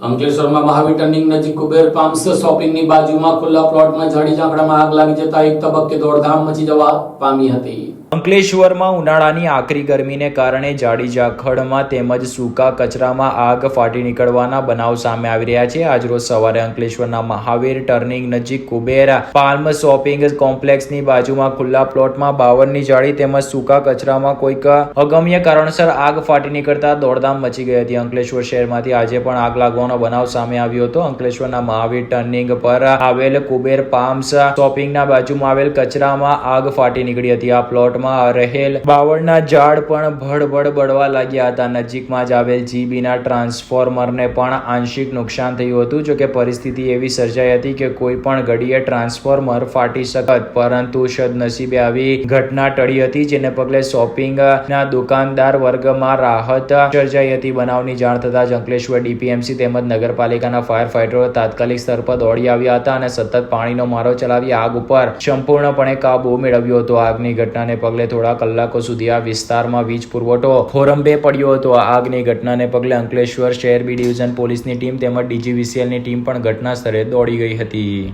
અંકલેશ્વરમાં મહાવીર ટર્નિંગ નજીક કુબેર પામ્સ શોપિંગની બાજુમાં ખુલ્લા પ્લોટમાં ઝાડી ઝાંખડામાં આગ લાગી જતા એક તબક્કે દોડધામ મચી જવા પામી હતી. અંકલેશ્વરમાં ઉનાળાની આકરી ગરમીને કારણે જાડી ઝાખડમાં તેમજ સૂકા કચરામાં આગ ફાટી નીકળવાના બનાવ સામે આવી રહ્યા છે. આજરોજ સવારે અંકલેશ્વરના મહાવીર ટર્નિંગ નજીક કુબેર પાલ્મ શોપિંગ કોમ્પ્લેક્સની બાજુમાં ખુલ્લા પ્લોટમાં બાવરની જાળી તેમજ સૂકા કચરામાં કોઈક અગમ્ય કારણસર આગ ફાટી નીકળતા દોડધામ મચી ગઈ હતી. અંકલેશ્વર શહેરમાંથી આજે પણ આગ લાગવાનો બનાવ સામે આવ્યો હતો. અંકલેશ્વરના મહાવીર ટર્નિંગ પર આવેલ કુબેર પામ્સ શોપિંગના બાજુમાં આવેલ કચરામાં આગ ફાટી નીકળી હતી. આ પ્લોટમાં રહેલ બાવળના ઝાડ પણ ભડભડ બળવા લાગ્યા હતા. નજીકમાં જ આવેલ જીબીના ટ્રાન્સફોર્મરને પણ આંશિક નુકસાન થયું હતું. જોકે પરિસ્થિતિ એવી સર્જાઈ હતી કે કોઈ પણ ઘડીએ ટ્રાન્સફોર્મર ફાટી શકત. પરંતુ સદનસીબે આવી ઘટના ટળી હતી, જેને પગલે શોપિંગના દુકાનદાર વર્ગમાં રાહત સર્જાઈ હતી. બનાવની જાણ થતાં જ અંકલેશ્વર ડીપીએમસી તેમજ નગરપાલિકાના ફાયર ફાઈટરો તાત્કાલિક સ્તર પર દોડી આવ્યા હતા અને સતત પાણીનો મારો ચલાવી આગ ઉપર સંપૂર્ણપણે કાબુ મેળવ્યો હતો. આગની ઘટનાને પગલે થોડા કલાકો સુધી આ વિસ્તારમાં વીજ પુરવઠો ખોરંભે પડ્યો હતો. આગની ઘટનાને પગલે અંકલેશ્વર શહેર બી ડિવિઝન પોલીસની ટીમ તેમજ ડીજીવીસીએલની ટીમ પણ ઘટના સ્થળે દોડી ગઈ હતી.